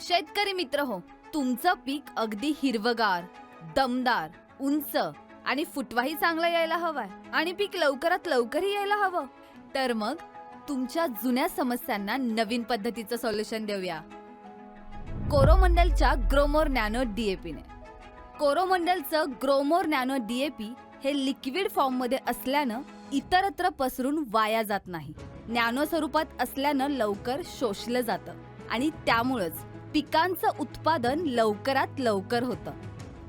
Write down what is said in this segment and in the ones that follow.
शेतकरी मित्र हो तुमचं पीक अगदी हिरवगार दमदार उंच आणि फुटवाही चांगला यायला हवाय आणि पीक लवकरात लवकरही यायला हवं. तर मग तुमच्या जुन्या समस्यांना नवीन पद्धतीचं सोल्युशन देऊया. कोरोमंडलच्या ग्रोमोर नॅनो डीएपीने कोरोमंडलचं ग्रोमोर नॅनो डीएपी हे लिक्विड फॉर्ममध्ये असल्यानं इतरत्र पसरून वाया जात नाही. नॅनो स्वरूपात असल्यानं लवकर शोषलं जातं आणि त्यामुळंच पिकांचं उत्पादन लवकरात लवकर होतं.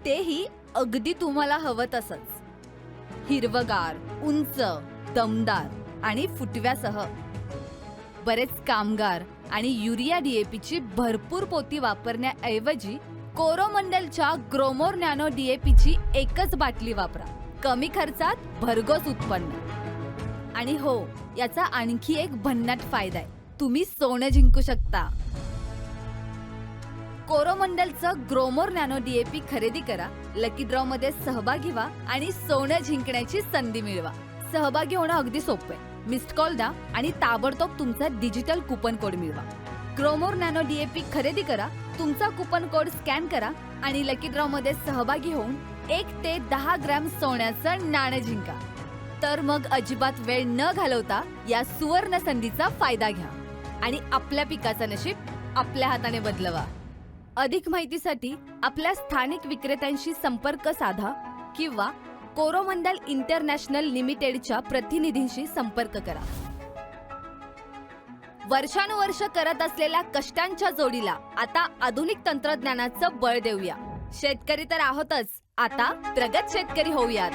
तेही अगदी तुम्हाला हवं तसंच. हिरवगार उंच दमदार आणि फुटव्यासह. बरेच कामगार आणि युरिया डीएपीची भरपूर पोती वापरण्याऐवजी कोरोमंडलच्या ग्रोमोर नॅनो डीएपीची एकच बाटली वापरा. कमी खर्चात भरघोस उत्पन्न. आणि हो याचा आणखी एक भन्नाट फायदा आहे. तुम्ही सोनं जिंकू शकता. कोरोमंडलचं ग्रोमोर नॅनो डीएपी खरेदी करा लकी ड्रॉ मध्ये सहभागी व्हा आणि सोनं जिंकण्याची संधी मिळवा. सहभागी होणं अगदी सोपं आहे. मिस्ड कॉल द्या आणि ताबडतोब तुमचा डिजिटल कुपन कोड मिळवा. ग्रोमोर नॅनो डीएपी खरेदी करा तुमचा कुपन कोड स्कॅन करा आणि लकी ड्रॉ मध्ये सहभागी होऊन एक ते दहा ग्रॅम सोन्याचं नाणं जिंका तर मग अजिबात वेळ न घालवता या सुवर्ण संधीचा फायदा घ्या आणि आपल्या पिकाचं नशीब आपल्या हाताने बदलवा. अधिक माहितीसाठी आपल्या स्थानिक विक्रेत्यांशी संपर्क साधा किंवा कोरोमंडल इंटरनॅशनल लिमिटेडच्या प्रतिनिधींशी संपर्क करा. वर्षानुवर्ष करत असलेल्या कष्टांच्या जोडीला आता आधुनिक तंत्रज्ञानाचं बळ देऊया. शेतकरी तर आहोतच. आता प्रगत शेतकरी होऊयात.